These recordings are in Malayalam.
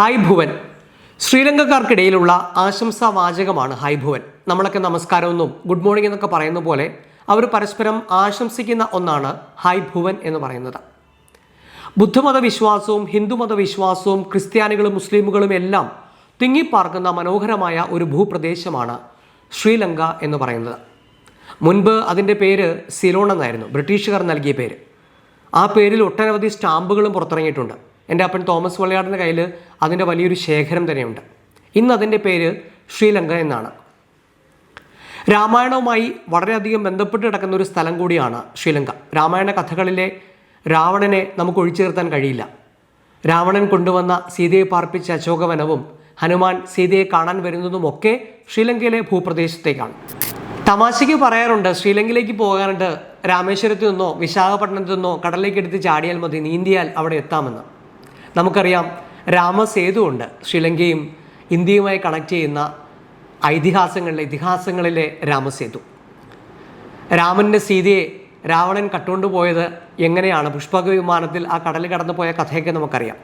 ഹായ് ഭുവൻ. ശ്രീലങ്കക്കാർക്കിടയിലുള്ള ആശംസാ വാചകമാണ് ഹായ് ഭുവൻ. നമ്മളൊക്കെ നമസ്കാരമെന്നും ഗുഡ് മോർണിംഗ് എന്നൊക്കെ പറയുന്ന പോലെ അവർ പരസ്പരം ആശംസിക്കുന്ന ഒന്നാണ് ഹായ് ഭുവൻ എന്ന് പറയുന്നത്. ബുദ്ധമത വിശ്വാസവും ഹിന്ദുമത വിശ്വാസവും ക്രിസ്ത്യാനികളും മുസ്ലിമുകളും എല്ലാം തിങ്ങിപ്പാർക്കുന്ന മനോഹരമായ ഒരു ഭൂപ്രദേശമാണ് ശ്രീലങ്ക എന്ന് പറയുന്നത്. മുൻപ് അതിന്റെ പേര് സിലോൺ എന്നായിരുന്നു ബ്രിട്ടീഷുകാർ നൽകിയ പേര്. ആ പേരിൽ ഒട്ടനവധി സ്റ്റാമ്പുകളും പുറത്തിറങ്ങിയിട്ടുണ്ട്. എന്റെ അപ്പൻ തോമസ് വള്ളിയാടിന്റെ കയ്യിൽ അതിന്റെ വലിയൊരു ശേഖരം തന്നെയുണ്ട്. ഇന്ന് അതിന്റെ പേര് ശ്രീലങ്ക എന്നാണ്. രാമായണവുമായി വളരെയധികം ബന്ധപ്പെട്ട് കിടക്കുന്ന ഒരു സ്ഥലം കൂടിയാണ് ശ്രീലങ്ക. രാമായണ കഥകളിലെ രാവണനെ നമുക്ക് ഒഴിച്ചു നിർത്താൻ കഴിയില്ല. രാവണൻ കൊണ്ടുവന്ന സീതയെ പാർപ്പിച്ച അശോകവനവും ഹനുമാൻ സീതയെ കാണാൻ വരുന്നതുമൊക്കെ ശ്രീലങ്കയിലെ ഭൂപ്രദേശത്തേക്കാണ്. തമാശയ്ക്ക് പറയാറുണ്ട് ശ്രീലങ്കയിലേക്ക് പോകാനായിട്ട് രാമേശ്വരത്തു നിന്നോ വിശാഖപട്ടണത്തു നിന്നോ കടലിലേക്ക് എടുത്ത് ചാടിയാൽ മതി നീന്തിയാൽ അവിടെ എത്താമെന്ന്. നമുക്കറിയാം രാമസേതു ഉണ്ട് ശ്രീലങ്കയും ഇന്ത്യയുമായി കണക്ട് ചെയ്യുന്ന ഐതിഹാസങ്ങളിലെ ഇതിഹാസങ്ങളിലെ രാമസേതു. രാമന്റെ സീതയെ രാവണൻ കട്ടുകൊണ്ടുപോയത് എങ്ങനെയാണ്? പുഷ്പക വിമാനത്തിൽ ആ കടൽ കടന്നു പോയ കഥയൊക്കെ നമുക്കറിയാം.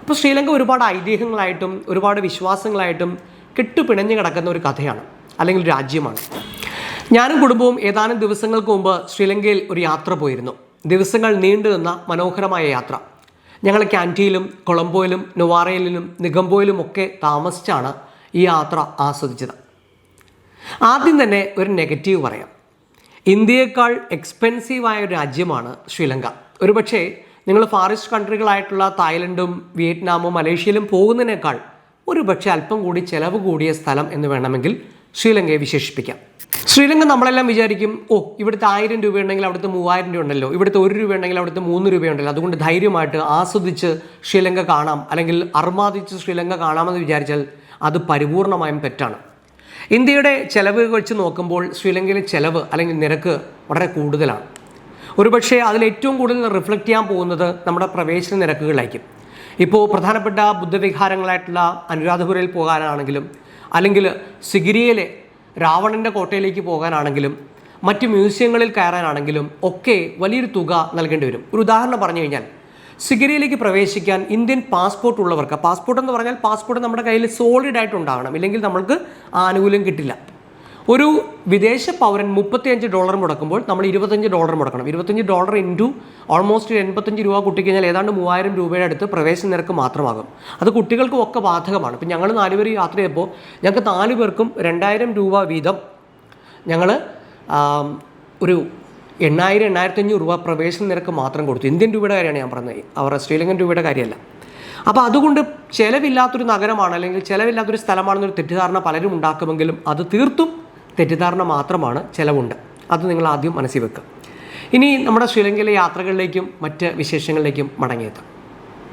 അപ്പോൾ ശ്രീലങ്ക ഒരുപാട് ഐതിഹ്യങ്ങളായിട്ടും ഒരുപാട് വിശ്വാസങ്ങളായിട്ടും കെട്ടുപിണഞ്ഞു കിടക്കുന്ന ഒരു കഥയാണ് അല്ലെങ്കിൽ രാജ്യമാണ്. ഞാനും കുടുംബവും ഏതാനും ദിവസങ്ങൾക്ക് മുമ്പ് ശ്രീലങ്കയിൽ ഒരു യാത്ര പോയിരുന്നു. ദിവസങ്ങൾ നീണ്ടുനിന്ന മനോഹരമായ യാത്ര. ഞങ്ങൾ ക്യാന്റീയിലും കൊളംബോയിലും നുവാറയിലും നിഗംബോയിലും ഒക്കെ താമസിച്ചാണ് ഈ യാത്ര ആസ്വദിച്ചത്. ആദ്യം തന്നെ ഒരു നെഗറ്റീവ് പറയാം. ഇന്ത്യയേക്കാൾ എക്സ്പെൻസീവായ ഒരു രാജ്യമാണ് ശ്രീലങ്ക. ഒരുപക്ഷെ നിങ്ങൾ ഫാറസ്റ്റ് കൺട്രികളായിട്ടുള്ള തായ്ലൻഡും വിയറ്റ്നാമും മലേഷ്യയിലും പോകുന്നതിനേക്കാൾ ഒരുപക്ഷെ അല്പം കൂടി ചിലവ് കൂടിയ സ്ഥലം എന്ന് വേണമെങ്കിൽ ശ്രീലങ്കയെ വിശേഷിപ്പിക്കാം. ശ്രീലങ്ക നമ്മളെല്ലാം വിചാരിക്കും ഓ ഇവിടുത്തെ ആയിരം രൂപ ഉണ്ടെങ്കിൽ അവിടുത്തെ മൂവായിരം രൂപ ഉണ്ടല്ലോ ഇവിടുത്തെ ഒരു രൂപ ഉണ്ടെങ്കിൽ അവിടുത്തെ മൂന്ന് രൂപയുണ്ടല്ലോ. അതുകൊണ്ട് ധൈര്യമായിട്ട് ആസ്വദിച്ച് ശ്രീലങ്ക കാണാം അല്ലെങ്കിൽ അർമാദിച്ച് ശ്രീലങ്ക കാണാമെന്ന് വിചാരിച്ചാൽ അത് പരിപൂർണമായും തെറ്റാണ്. ഇന്ത്യയുടെ ചെലവ് വെച്ച് നോക്കുമ്പോൾ ശ്രീലങ്കയിലെ ചെലവ് അല്ലെങ്കിൽ നിരക്ക് വളരെ കൂടുതലാണ്. ഒരുപക്ഷെ അതിൽ ഏറ്റവും കൂടുതൽ റിഫ്ലക്റ്റ് ചെയ്യാൻ പോകുന്നത് നമ്മുടെ പ്രവേശന നിരക്കുകളായിരിക്കും ഇപ്പോൾ പ്രധാനപ്പെട്ട ബുദ്ധവിഹാരങ്ങളായിട്ടുള്ള അനുരാധപുരയിൽ പോകാനാണെങ്കിലും അല്ലെങ്കിൽ സിഗിരിയിലെ രാവണന്റെ കോട്ടയിലേക്ക് പോകാനാണെങ്കിലും മറ്റ് മ്യൂസിയങ്ങളിൽ കയറാനാണെങ്കിലും ഒക്കെ വലിയൊരു തുക നൽകേണ്ടി വരും. ഒരു ഉദാഹരണം പറഞ്ഞു കഴിഞ്ഞാൽ സിഗിരിയിലേക്ക് പ്രവേശിക്കാൻ ഇന്ത്യൻ പാസ്പോർട്ട് ഉള്ളവർക്ക് പാസ്പോർട്ട് എന്ന് പറഞ്ഞാൽ പാസ്പോർട്ട് നമ്മുടെ കയ്യിൽ സോളിഡ് ആയിട്ട് ഉണ്ടാകണം ഇല്ലെങ്കിൽ നമ്മൾക്ക് ആനുകൂല്യം കിട്ടില്ല. ഒരു വിദേശ പൗരൻ മുപ്പത്തിയഞ്ച് ഡോളർ മുടക്കുമ്പോൾ നമ്മൾ ഇരുപത്തഞ്ച് ഡോളർ മുടക്കണം. ഇരുപത്തഞ്ച് ഡോളർ ഇന്റു ഓൾമോസ്റ്റ് എൺപത്തഞ്ച് രൂപ കുട്ടിക്കഴിഞ്ഞാൽ ഏതാണ്ട് മൂവായിരം രൂപയുടെ അടുത്ത് പ്രവേശന നിരക്ക് മാത്രമാകും. അത് കുട്ടികൾക്കും ഒക്കെ ബാധകമാണ്. ഇപ്പം ഞങ്ങൾ നാലുപേർ യാത്ര ചെയ്തപ്പോൾ ഞങ്ങൾക്ക് നാല് പേർക്കും രണ്ടായിരം രൂപ വീതം ഞങ്ങൾ ഒരു എണ്ണായിരം എണ്ണായിരത്തി അഞ്ഞൂറ് രൂപ പ്രവേശന നിരക്ക് മാത്രം കൊടുത്തു. ഇന്ത്യൻ രൂപയുടെ കാര്യമാണ് ഞാൻ പറഞ്ഞത്. അവർ ശ്രീലങ്കൻ രൂപയുടെ കാര്യമല്ല. അപ്പോൾ അതുകൊണ്ട് ചിലവില്ലാത്തൊരു നഗരമാണ് അല്ലെങ്കിൽ ചിലവില്ലാത്തൊരു സ്ഥലമാണെന്നൊരു തെറ്റിദ്ധാരണ പലരും ഉണ്ടാക്കുമെങ്കിലും അത് തീർത്തും തെറ്റിദ്ധാരണ മാത്രമാണ് ചിലവുണ്ട്. അത് നിങ്ങൾ ആദ്യം മനസ്സിൽ വെക്കുക. ഇനി നമ്മുടെ ശ്രീലങ്കയിലെ യാത്രകളിലേക്കും മറ്റ് വിശേഷങ്ങളിലേക്കും മടങ്ങിയെത്താം.